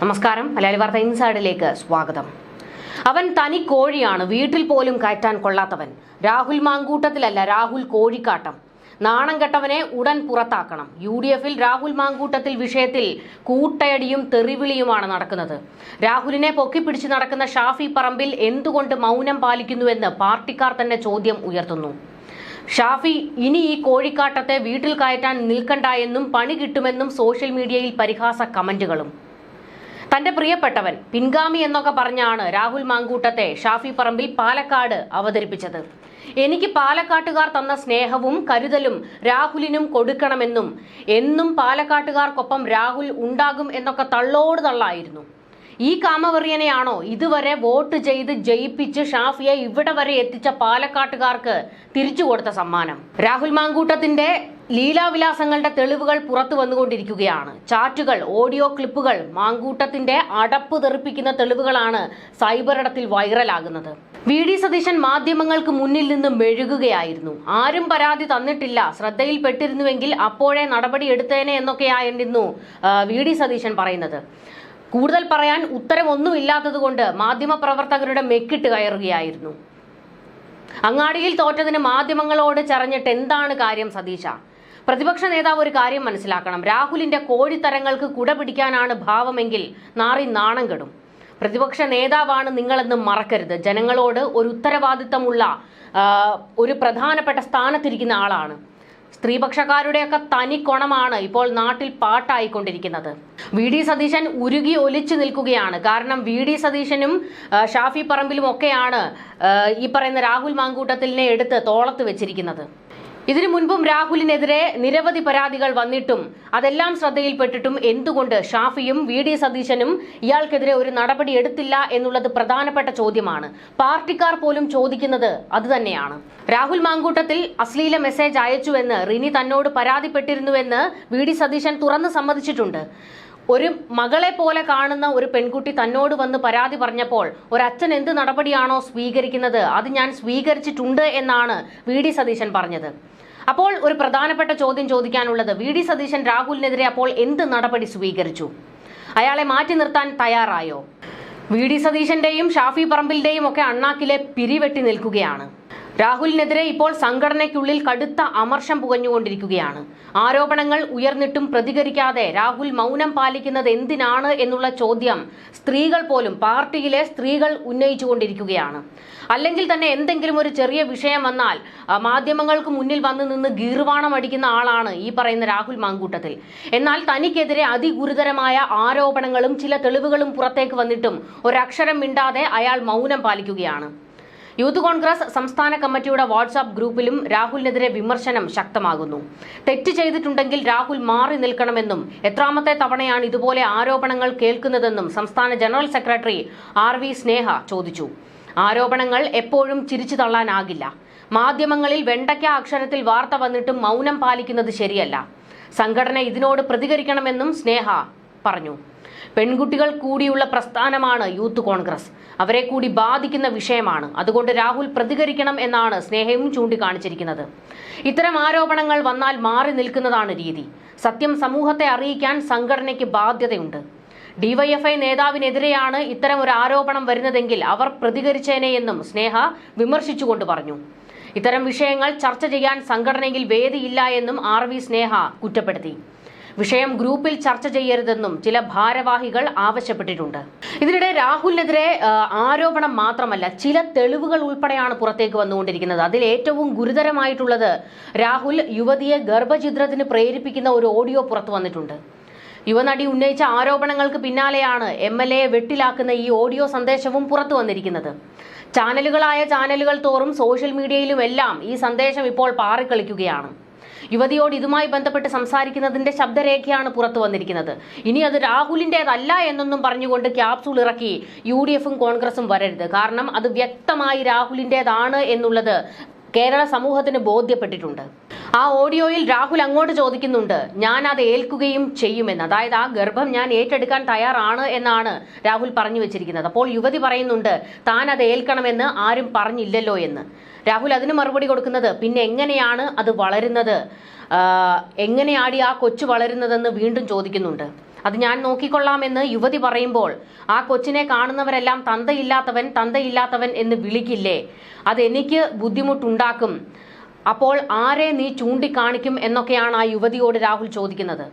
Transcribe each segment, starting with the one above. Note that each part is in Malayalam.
നമസ്കാരം. മലയാളി വാർത്ത ഇൻസൈഡിലേക്ക് സ്വാഗതം. അവൻ തനി കോഴിയാണ്. വീട്ടിൽ പോലും കയറ്റാൻ കൊള്ളാത്തവൻ. രാഹുൽ മാങ്കൂട്ടത്തിലല്ല രാഹുൽ കോഴിക്കാട്ടം. നാണം കെട്ടവനെ ഉടൻ പുറത്താക്കണം. യു ഡി എഫിൽ രാഹുൽ മാങ്കൂട്ടത്തിൽ വിഷയത്തിൽ കൂട്ടയടിയും തെറിവിളിയുമാണ് നടക്കുന്നത്. രാഹുലിനെ പൊക്കിപ്പിടിച്ച് നടക്കുന്ന ഷാഫി പറമ്പിൽ എന്തുകൊണ്ട് മൗനം പാലിക്കുന്നുവെന്ന് പാർട്ടിക്കാർ തന്നെ ചോദ്യം ഉയർത്തുന്നു. ഷാഫി ഇനി ഈ കോഴിക്കാട്ടത്തെ വീട്ടിൽ കയറ്റാൻ നിൽക്കണ്ട എന്നും പണി കിട്ടുമെന്നും സോഷ്യൽ മീഡിയയിൽ പരിഹാസ കമന്റുകളും. തന്റെ പ്രിയപ്പെട്ടവൻ പിൻഗാമി എന്നൊക്കെ പറഞ്ഞാണ് രാഹുൽ മാങ്കൂട്ടത്തെ ഷാഫി പറമ്പിൽ പാലക്കാട് അവതരിപ്പിച്ചത്. എനിക്ക് പാലക്കാട്ടുകാർ തന്ന സ്നേഹവും കരുതലും രാഹുലിനും കൊടുക്കണമെന്നും എന്നും പാലക്കാട്ടുകാർക്കൊപ്പം രാഹുൽ ഉണ്ടാകും എന്നൊക്കെ തള്ളോട് തള്ളായിരുന്നു. ഈ കാമവെറിയനെയാണോ ഇതുവരെ വോട്ട് ചെയ്ത് ജയിപ്പിച്ച് ഷാഫിയെ ഇവിടെ വരെ എത്തിച്ച പാലക്കാട്ടുകാർക്ക് തിരിച്ചു കൊടുത്ത സമ്മാനം? രാഹുൽ മാങ്കൂട്ടത്തിന്റെ ലീലാവിലാസങ്ങളുടെ തെളിവുകൾ പുറത്തു വന്നുകൊണ്ടിരിക്കുകയാണ്. ചാറ്റുകൾ ഓഡിയോ ക്ലിപ്പുകൾ മാങ്കൂട്ടത്തിന്റെ അടപ്പ് തെറിപ്പിക്കുന്ന തെളിവുകളാണ് സൈബറിടത്തിൽ വൈറലാകുന്നത്. വി ഡി സതീശൻ മാധ്യമങ്ങൾക്ക് മുന്നിൽ നിന്ന് മെഴുകുകയായിരുന്നു. ആരും പരാതി തന്നിട്ടില്ല. ശ്രദ്ധയിൽപ്പെട്ടിരുന്നുവെങ്കിൽ അപ്പോഴേ നടപടി എടുത്തേനെ എന്നൊക്കെയായിരുന്നു വി ഡി സതീശൻ പറയുന്നത്. കൂടുതൽ പറയാൻ ഉത്തരമൊന്നുമില്ലാത്തത് കൊണ്ട് മാധ്യമപ്രവർത്തകരുടെ മെക്കിട്ട് കയറുകയായിരുന്നു. അങ്ങാടിയിൽ തോറ്റതിന് മാധ്യമങ്ങളോട് ചറഞ്ഞിട്ട് എന്താണ് കാര്യം സതീശ? പ്രതിപക്ഷ നേതാവ് ഒരു കാര്യം മനസ്സിലാക്കണം. രാഹുലിന്റെ കോഴിത്തരങ്ങൾക്ക് കുട പിടിക്കാനാണ് ഭാവമെങ്കിൽ നാറി നാണം കെടും. പ്രതിപക്ഷ നേതാവാണ് നിങ്ങളെന്ന് മറക്കരുത്. ജനങ്ങളോട് ഒരു ഉത്തരവാദിത്തമുള്ള ഒരു പ്രധാനപ്പെട്ട സ്ഥാനത്തിരിക്കുന്ന ആളാണ്. സ്ത്രീപക്ഷക്കാരുടെയൊക്കെ തനി കൊണമാണ് ഇപ്പോൾ നാട്ടിൽ പാട്ടായിക്കൊണ്ടിരിക്കുന്നത്. വി. ഡി. സതീശൻ ഉരുകി ഒലിച്ചു നിൽക്കുകയാണ്. കാരണം വി. ഡി. സതീശനും ഷാഫി പറമ്പിലും ഒക്കെയാണ് ഈ പറയുന്ന രാഹുൽ മാങ്കൂട്ടത്തിലിനെ എടുത്ത് തോളത്ത് വെച്ചിരിക്കുന്നത്. ഇതിനു മുൻപും രാഹുലിനെതിരെ നിരവധി പരാതികൾ വന്നിട്ടും അതെല്ലാം ശ്രദ്ധയിൽപ്പെട്ടിട്ടും എന്തുകൊണ്ട് ഷാഫിയും വി ഡി സതീശനും ഇയാൾക്കെതിരെ ഒരു നടപടി എടുത്തില്ല എന്നുള്ളത് പ്രധാനപ്പെട്ട ചോദ്യമാണ്. പാർട്ടിക്കാർ പോലും ചോദിക്കുന്നത് അതുതന്നെയാണ് രാഹുൽ മാങ്കൂട്ടത്തിൽ അശ്ലീല മെസ്സേജ് അയച്ചുവെന്ന് റിനി തന്നോട് പരാതിപ്പെട്ടിരുന്നുവെന്ന് വി ഡി സതീശൻ തുറന്ന് സമ്മതിച്ചിട്ടുണ്ട്. ഒരു മകളെ പോലെ കാണുന്ന ഒരു പെൺകുട്ടി തന്നോട് വന്ന് പരാതി പറഞ്ഞപ്പോൾ ഒരച്ഛൻ എന്ത് നടപടിയാണോ സ്വീകരിക്കുന്നത്? അത് ഞാൻ സ്വീകരിച്ചിട്ടുണ്ട് എന്നാണ് വി ഡി സതീശൻ പറഞ്ഞത്. അപ്പോൾ ഒരു പ്രധാനപ്പെട്ട ചോദ്യം ചോദിക്കാനുള്ളത് വി ഡി സതീശൻ രാഹുലിനെതിരെ അപ്പോൾ എന്ത് നടപടി സ്വീകരിച്ചു? അയാളെ മാറ്റി നിർത്താൻ തയ്യാറായോ? വി ഡി സതീശന്റെയും ഷാഫി പറമ്പിലിന്റെയും ഒക്കെ അണ്ണാക്കിലെ പിരിവെട്ടി നിൽക്കുകയാണ്. രാഹുലിനെതിരെ ഇപ്പോൾ സംഘടനയ്ക്കുള്ളിൽ കടുത്ത അമർഷം പുകഞ്ഞുകൊണ്ടിരിക്കുകയാണ്. ആരോപണങ്ങൾ ഉയർന്നിട്ടും പ്രതികരിക്കാതെ രാഹുൽ മൗനം പാലിക്കുന്നത് എന്തിനാണ് എന്നുള്ള ചോദ്യം സ്ത്രീകൾ പോലും പാർട്ടിയിലെ സ്ത്രീകൾ ഉന്നയിച്ചുകൊണ്ടിരിക്കുകയാണ്. അല്ലെങ്കിൽ തന്നെ എന്തെങ്കിലും ഒരു ചെറിയ വിഷയം വന്നാൽ മാധ്യമങ്ങൾക്ക് മുന്നിൽ വന്നു നിന്ന് ഗീർവാണം അടിക്കുന്ന ആളാണ് ഈ പറയുന്ന രാഹുൽ മാങ്കൂട്ടത്തിൽ. എന്നാൽ തനിക്കെതിരെ അതിഗുരുതരമായ ആരോപണങ്ങളും ചില തെളിവുകളും പുറത്തേക്ക് വന്നിട്ടും ഒരക്ഷരം മിണ്ടാതെ അയാൾ മൗനം പാലിക്കുകയാണ്. യൂത്ത് കോൺഗ്രസ് സംസ്ഥാന കമ്മിറ്റിയുടെ വാട്സാപ്പ് ഗ്രൂപ്പിലും രാഹുലിനെതിരെ വിമർശനം ശക്തമാകുന്നു. തെറ്റ് ചെയ്തിട്ടുണ്ടെങ്കിൽ രാഹുൽ മാറി നിൽക്കണമെന്നും എത്രാമത്തെ തവണയാണ് ഇതുപോലെ ആരോപണങ്ങൾ കേൾക്കുന്നതെന്നും സംസ്ഥാന general secretary R V Sneha ചോദിച്ചു. ആരോപണങ്ങൾ എപ്പോഴും ചിരിച്ചു തള്ളാനാകില്ല. മാധ്യമങ്ങളിൽ വെണ്ടയ്ക്ക അക്ഷരത്തിൽ വാർത്ത വന്നിട്ടും മൗനം പാലിക്കുന്നത് ശരിയല്ല. സംഘടന ഇതിനോട് പ്രതികരിക്കണമെന്നും സ്നേഹ പറഞ്ഞു. പെൺകുട്ടികൾ കൂടിയുള്ള പ്രസ്ഥാനമാണ് യൂത്ത് കോൺഗ്രസ്. അവരെ കൂടി ബാധിക്കുന്ന വിഷയമാണ്. അതുകൊണ്ട് രാഹുൽ പ്രതികരിക്കണം എന്നാണ് സ്നേഹയും ചൂണ്ടിക്കാണിച്ചിരിക്കുന്നത്. ഇത്തരം ആരോപണങ്ങൾ വന്നാൽ മാറി നിൽക്കുന്നതാണ് രീതി. സത്യം സമൂഹത്തെ അറിയിക്കാൻ സംഘടനയ്ക്ക് ബാധ്യതയുണ്ട്. ഡിവൈഎഫ്ഐ നേതാവിനെതിരെയാണ് ഇത്തരം ഒരു ആരോപണം വരുന്നതെങ്കിൽ അവർ പ്രതികരിച്ചേനെ എന്നും സ്നേഹ വിമർശിച്ചുകൊണ്ട് പറഞ്ഞു. ഇത്തരം വിഷയങ്ങൾ ചർച്ച ചെയ്യാൻ സംഘടനയിൽ വേദിയില്ല എന്നും ആർ വി സ്നേഹ കുറ്റപ്പെടുത്തി. വിഷയം ഗ്രൂപ്പിൽ ചർച്ച ചെയ്യരുതെന്നും ചില ഭാരവാഹികൾ ആവശ്യപ്പെട്ടിട്ടുണ്ട്. ഇതിനിടെ രാഹുലിനെതിരെ ആരോപണം മാത്രമല്ല ചില തെളിവുകൾ ഉൾപ്പെടെയാണ് പുറത്തേക്ക് വന്നുകൊണ്ടിരിക്കുന്നത്. അതിൽ ഏറ്റവും ഗുരുതരമായിട്ടുള്ളത് രാഹുൽ യുവതിയെ ഗർഭചിത്രത്തിന് പ്രേരിപ്പിക്കുന്ന ഒരു ഓഡിയോ പുറത്തു വന്നിട്ടുണ്ട്. യുവനടി ഉന്നയിച്ച ആരോപണങ്ങൾക്ക് പിന്നാലെയാണ് എം എൽ എയെ വെട്ടിലാക്കുന്ന ഈ ഓഡിയോ സന്ദേശവും പുറത്തു വന്നിരിക്കുന്നത്. ചാനലുകളായ ചാനലുകൾ തോറും സോഷ്യൽ മീഡിയയിലും എല്ലാം ഈ സന്ദേശം ഇപ്പോൾ പാറിക്കളിക്കുകയാണ്. യുവതിയോട് ഇതുമായി ബന്ധപ്പെട്ട് സംസാരിക്കുന്നതിന്റെ ശബ്ദരേഖയാണ് പുറത്തു വന്നിരിക്കുന്നത്. ഇനി അത് രാഹുലിന്റേതല്ല എന്നൊന്നും പറഞ്ഞുകൊണ്ട് ക്യാപ്സൂൾ ഇറക്കി യു ഡി എഫും കോൺഗ്രസും വരരുത്. കാരണം അത് വ്യക്തമായി രാഹുലിന്റേതാണ് എന്നുള്ളത് കേരള സമൂഹത്തിന് ബോധ്യപ്പെട്ടിട്ടുണ്ട്. ആ ഓഡിയോയിൽ രാഹുൽ അങ്ങോട്ട് ചോദിക്കുന്നുണ്ട് ഞാൻ അത് ഏൽക്കുകയും ചെയ്യുമെന്ന്. അതായത് ആ ഗർഭം ഞാൻ ഏറ്റെടുക്കാൻ തയ്യാറാണ് എന്നാണ് രാഹുൽ പറഞ്ഞു വെച്ചിരിക്കുന്നത്. അപ്പോൾ യുവതി പറയുന്നുണ്ട് താൻ അത് ഏൽക്കണമെന്ന് ആരും പറഞ്ഞില്ലല്ലോ എന്ന്. രാഹുൽ അതിന് മറുപടി കൊടുക്കുന്നത് പിന്നെ എങ്ങനെയാണ് അത് വളരുന്നത്? എങ്ങനെയാടി ആ കൊച്ചു വളരുന്നതെന്ന് വീണ്ടും ചോദിക്കുന്നുണ്ട്. അത് ഞാൻ നോക്കിക്കൊള്ളാമെന്ന് യുവതി പറയുമ്പോൾ ആ കൊച്ചിനെ കാണുന്നവരെല്ലാം തന്തയില്ലാത്തവൻ തന്തയില്ലാത്തവൻ എന്ന് വിളിക്കില്ലേ? അതെനിക്ക് ബുദ്ധിമുട്ടുണ്ടാക്കും. അപ്പോൾ ആരെ നീ ചൂണ്ടിക്കാണിക്കും എന്നൊക്കെയാണ് ആ യുവതിയോട് രാഹുൽ ചോദിക്കുന്നത്.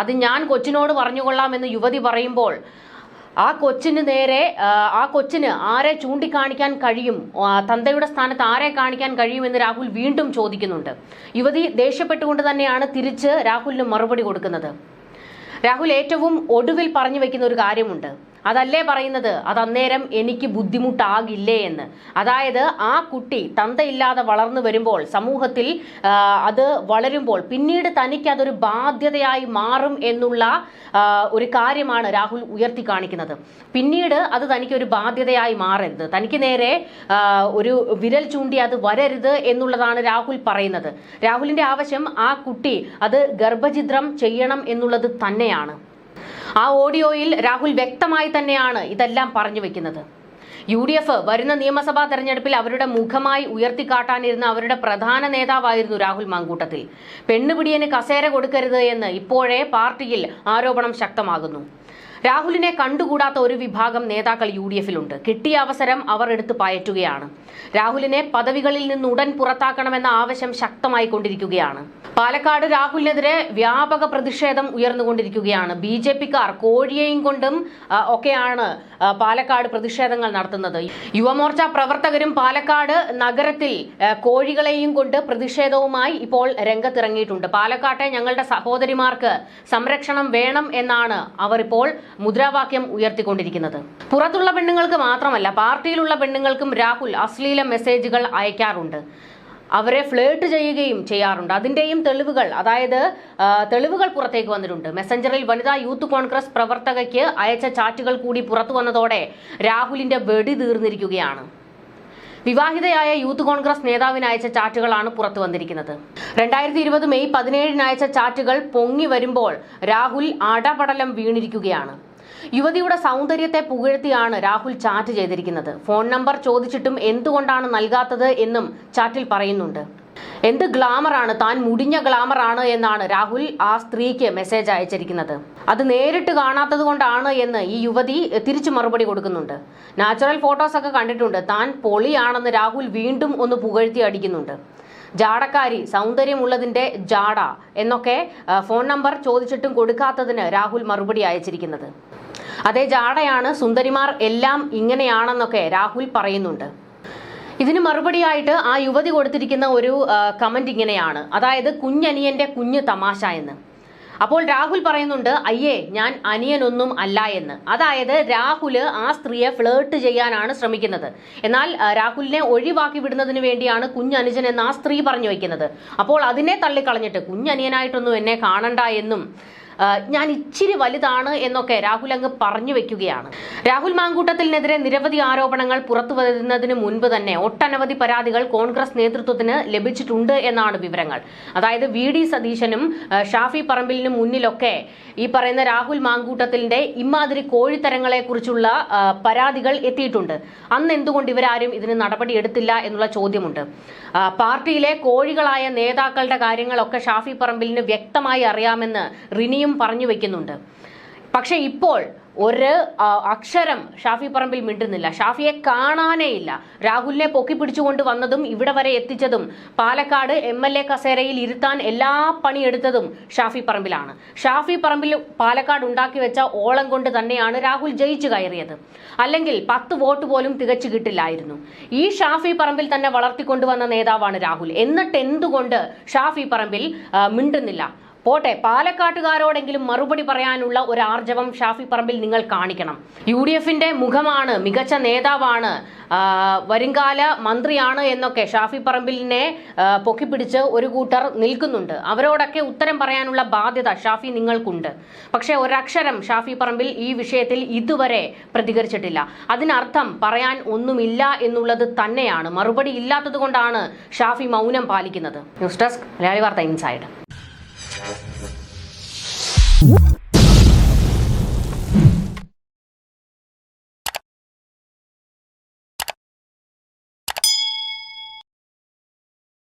അത് ഞാൻ കൊച്ചിനോട് പറഞ്ഞുകൊള്ളാമെന്ന് യുവതി പറയുമ്പോൾ ആ കൊച്ചിന് നേരെ ആ, കൊച്ചിന് ആരെ ചൂണ്ടിക്കാണിക്കാൻ കഴിയും തന്തയുടെ സ്ഥാനത്ത് ആരെ കാണിക്കാൻ കഴിയുമെന്ന് രാഹുൽ വീണ്ടും ചോദിക്കുന്നുണ്ട്. യുവതി ദേഷ്യപ്പെട്ടുകൊണ്ട് തന്നെയാണ് തിരിച്ച് രാഹുലിന് മറുപടി കൊടുക്കുന്നത്. രാഹുൽ ഏറ്റവും ഒടുവിൽ പറഞ്ഞു വെക്കുന്ന ഒരു കാര്യമുണ്ട്. അതല്ലേ പറയുന്നത്? അത് അന്നേരം എനിക്ക് ബുദ്ധിമുട്ടാകില്ലേ എന്ന്. അതായത് ആ കുട്ടി തന്തയില്ലാതെ വളർന്നു വരുമ്പോൾ സമൂഹത്തിൽ അത് വളരുമ്പോൾ പിന്നീട് തനിക്ക് അതൊരു ബാധ്യതയായി മാറും എന്നുള്ള ഒരു കാര്യമാണ് രാഹുൽ ഉയർത്തി കാണിക്കുന്നത്. പിന്നീട് അത് തനിക്ക് ഒരു ബാധ്യതയായി മാറരുത്. തനിക്ക് നേരെ ഒരു വിരൽ ചൂണ്ടി അത് വരരുത് എന്നുള്ളതാണ് രാഹുൽ പറയുന്നത്. രാഹുലിന്റെ ആവശ്യം ആ കുട്ടി അത് ഗർഭചിത്രം ചെയ്യണം എന്നുള്ളത് തന്നെയാണ്. ആ ഓഡിയോയിൽ രാഹുൽ വ്യക്തമായി തന്നെയാണ് ഇതെല്ലാം പറഞ്ഞു വെക്കുന്നത്. യു ഡി എഫ് വരുന്ന നിയമസഭാ തെരഞ്ഞെടുപ്പിൽ അവരുടെ മുഖമായി ഉയർത്തിക്കാട്ടാനിരുന്ന അവരുടെ പ്രധാന നേതാവായിരുന്നു രാഹുൽ മാങ്കൂട്ടത്തിൽ. പെണ്ണുപിടിയന് കസേര കൊടുക്കരുത് എന്ന് ഇപ്പോഴേ പാർട്ടിയിൽ ആരോപണം ശക്തമാകുന്നു. രാഹുലിനെ കണ്ടുകൂടാത്ത ഒരു വിഭാഗം നേതാക്കൾ യു ഡി എഫിലുണ്ട് കിട്ടിയ അവസരം അവർ എടുത്തു പയറ്റുകയാണ്. രാഹുലിനെ പദവികളിൽ നിന്ന് ഉടൻ പുറത്താക്കണമെന്ന ആവശ്യം ശക്തമായി കൊണ്ടിരിക്കുകയാണ്. പാലക്കാട് രാഹുലിനെതിരെ വ്യാപക പ്രതിഷേധം ഉയർന്നുകൊണ്ടിരിക്കുകയാണ്. ബി ജെ പിക്കാർ കോഴിയെയും കൊണ്ടും ഒക്കെയാണ് പാലക്കാട് പ്രതിഷേധങ്ങൾ നടത്തുന്നത്. യുവമോർച്ച പ്രവർത്തകരും പാലക്കാട് നഗരത്തിൽ കോഴികളെയും കൊണ്ട് പ്രതിഷേധവുമായി ഇപ്പോൾ രംഗത്തിറങ്ങിയിട്ടുണ്ട്. പാലക്കാട്ടെ ഞങ്ങളുടെ സഹോദരിമാർക്ക് സംരക്ഷണം വേണം എന്നാണ് അവർ ഇപ്പോൾ മുദ്രാവാക്യം ഉയർത്തിക്കൊണ്ടിരിക്കുന്നത്. പുറത്തുള്ള പെണ്ണുങ്ങൾക്ക് മാത്രമല്ല പാർട്ടിയിലുള്ള പെണ്ണുങ്ങൾക്കും രാഹുൽ അശ്ലീല മെസ്സേജുകൾ അയക്കാറുണ്ട്. അവരെ ഫ്ലേട്ട് ചെയ്യുകയും ചെയ്യാറുണ്ട്. അതിന്റെയും തെളിവുകൾ അതായത് തെളിവുകൾ പുറത്തേക്ക് വന്നിട്ടുണ്ട്. മെസ്സഞ്ചറിൽ വനിതാ യൂത്ത് കോൺഗ്രസ് പ്രവർത്തകയ്ക്ക് അയച്ച ചാറ്റുകൾ കൂടി പുറത്തു വന്നതോടെ രാഹുലിന്റെ വെടി തീർന്നിരിക്കുകയാണ്. വിവാഹിതയായ യൂത്ത് കോൺഗ്രസ് നേതാവിന് അയച്ച ചാറ്റുകളാണ് പുറത്തു വന്നിരിക്കുന്നത്. രണ്ടായിരത്തി ഇരുപത് മെയ് പതിനേഴിന് അയച്ച ചാറ്റുകൾ പൊങ്ങി വരുമ്പോൾ രാഹുൽ അടപടലം വീണിരിക്കുകയാണ്. യുവതിയുടെ സൗന്ദര്യത്തെ പുകഴ്ത്തിയാണ് രാഹുൽ ചാറ്റ് ചെയ്തിരിക്കുന്നത്. ഫോൺ നമ്പർ ചോദിച്ചിട്ടും എന്തുകൊണ്ടാണ് നൽകാത്തത് എന്നും ചാറ്റിൽ പറയുന്നുണ്ട്. എന്ത് ഗ്ലാമറാണ്? താൻ മുടിഞ്ഞ ഗ്ലാമറാണ് എന്നാണ് രാഹുൽ ആ സ്ത്രീക്ക് മെസ്സേജ് അയച്ചിരിക്കുന്നത്. അത് നേരിട്ട് കാണാത്തത് കൊണ്ടാണ് എന്ന് ഈ യുവതി തിരിച്ചു മറുപടി കൊടുക്കുന്നുണ്ട്. നാച്ചുറൽ ഫോട്ടോസ് ഒക്കെ കണ്ടിട്ടുണ്ട്. താൻ പൊളിയാണെന്ന് രാഹുൽ വീണ്ടും ഒന്ന് പുകഴ്ത്തി അടിക്കുന്നുണ്ട്. ജാടക്കാരി സൗന്ദര്യമുള്ളതിന്റെ ജാട എന്നൊക്കെ ഫോൺ നമ്പർ ചോദിച്ചിട്ടും കൊടുക്കാത്തതിന് രാഹുൽ മറുപടി അയച്ചിരിക്കുന്നത്. അതേ ജാടയാണ് സുന്ദരിമാർ എല്ലാം ഇങ്ങനെയാണെന്നൊക്കെ രാഹുൽ പറയുന്നുണ്ട്. ഇതിന് മറുപടിയായിട്ട് ആ യുവതി കൊടുത്തിരിക്കുന്ന ഒരു കമന്റ് ഇങ്ങനെയാണ്. അതായത് കുഞ്ഞനിയന്റെ കുഞ്ഞ് തമാശ എന്ന്. അപ്പോൾ രാഹുൽ പറയുന്നുണ്ട് അയ്യേ ഞാൻ അനിയനൊന്നും അല്ല എന്ന്. അതായത് രാഹുൽ ആ സ്ത്രീയെ ഫ്ലേർട്ട് ചെയ്യാനാണ് ശ്രമിക്കുന്നത്. എന്നാൽ രാഹുലിനെ ഒഴിവാക്കി വിടുന്നതിന് വേണ്ടിയാണ് കുഞ്ഞനുജൻ എന്ന് ആ സ്ത്രീ പറഞ്ഞു വയ്ക്കുന്നത് അപ്പോൾ അതിനെ തള്ളിക്കളഞ്ഞിട്ട് കുഞ്ഞനിയനായിട്ടൊന്നും എന്നെ കാണണ്ട എന്നും ഞാൻ ഇച്ചിരി വലുതാണ് എന്നൊക്കെ രാഹുൽ അങ്ങ് പറഞ്ഞു വെക്കുകയാണ്. രാഹുൽ മാങ്കൂട്ടത്തിനെതിരെ നിരവധി ആരോപണങ്ങൾ പുറത്തു വരുന്നതിന് മുൻപ് തന്നെ ഒട്ടനവധി പരാതികൾ കോൺഗ്രസ് നേതൃത്വത്തിന് ലഭിച്ചിട്ടുണ്ട് എന്നാണ് വിവരങ്ങൾ. അതായത് വി ഡി സതീശനും ഷാഫി പറമ്പിലിനും മുന്നിലൊക്കെ ഈ പറയുന്ന രാഹുൽ മാങ്കൂട്ടത്തിന്റെ ഇമാതിരി കോഴിത്തരങ്ങളെ കുറിച്ചുള്ള പരാതികൾ എത്തിയിട്ടുണ്ട്. അന്ന് എന്തുകൊണ്ട് ഇവരാരും ഇതിന് നടപടി എടുത്തില്ല എന്നുള്ള ചോദ്യമുണ്ട്. പാർട്ടിയിലെ കോഴികളായ നേതാക്കളുടെ കാര്യങ്ങളൊക്കെ ഷാഫി പറമ്പിലിന് വ്യക്തമായി അറിയാമെന്ന് റിനിയും പറഞ്ഞു വെക്കുന്നുണ്ട്. പക്ഷേ ഇപ്പോൾ ഒരു അക്ഷരം ഷാഫി പറമ്പിൽ മിണ്ടുന്നില്ല. ഷാഫിയെ കാണാനേ ഇല്ല. രാഹുലിനെ പൊക്കി പിടിച്ചുകൊണ്ട് വന്നതും ഇവിടെ വരെ എത്തിച്ചതും പാലക്കാട് എം എൽ എ കസേരയിൽ ഇരുത്താൻ എല്ലാ പണിയെടുത്തതും ഷാഫി പറമ്പിലാണ്. ഷാഫി പറമ്പിൽ പാലക്കാട് ഉണ്ടാക്കി വെച്ച ഓളം കൊണ്ട് തന്നെയാണ് രാഹുൽ ജയിച്ചു കയറിയത്. അല്ലെങ്കിൽ പത്ത് വോട്ട് പോലും തികച്ചു കിട്ടില്ലായിരുന്നു. ഈ ഷാഫി പറമ്പിൽ തന്നെ വളർത്തിക്കൊണ്ടുവന്ന നേതാവാണ് രാഹുൽ. എന്നിട്ട് എന്തുകൊണ്ട് ഷാഫി പറമ്പിൽ മിണ്ടുന്നില്ല? പോട്ടെ പാലക്കാട്ടുകാരോടെങ്കിലും മറുപടി പറയാനുള്ള ഒരു ആർജവം ഷാഫി പറമ്പിൽ നിങ്ങൾ കാണിക്കണം. യു ഡി എഫിന്റെ മുഖമാണ് മികച്ച നേതാവാണ് വരുംകാല മന്ത്രിയാണ് എന്നൊക്കെ ഷാഫി പറമ്പിലിനെ പൊക്കിപ്പിടിച്ച് ഒരു കൂട്ടർ നിൽക്കുന്നുണ്ട്. അവരോടൊക്കെ ഉത്തരം പറയാനുള്ള ബാധ്യത ഷാഫി നിങ്ങൾക്കുണ്ട്. പക്ഷേ ഒരക്ഷരം ഷാഫി പറമ്പിൽ ഈ വിഷയത്തിൽ ഇതുവരെ പ്രതികരിച്ചിട്ടില്ല. അതിനർത്ഥം പറയാൻ ഒന്നുമില്ല എന്നുള്ളത് തന്നെയാണ്. മറുപടി ഇല്ലാത്തത് കൊണ്ടാണ് ഷാഫി മൗനം പാലിക്കുന്നത്. ന്യൂസ് ഡെസ്ക് മലയാളി വാർത്ത ഇൻസൈഡ്. Woo!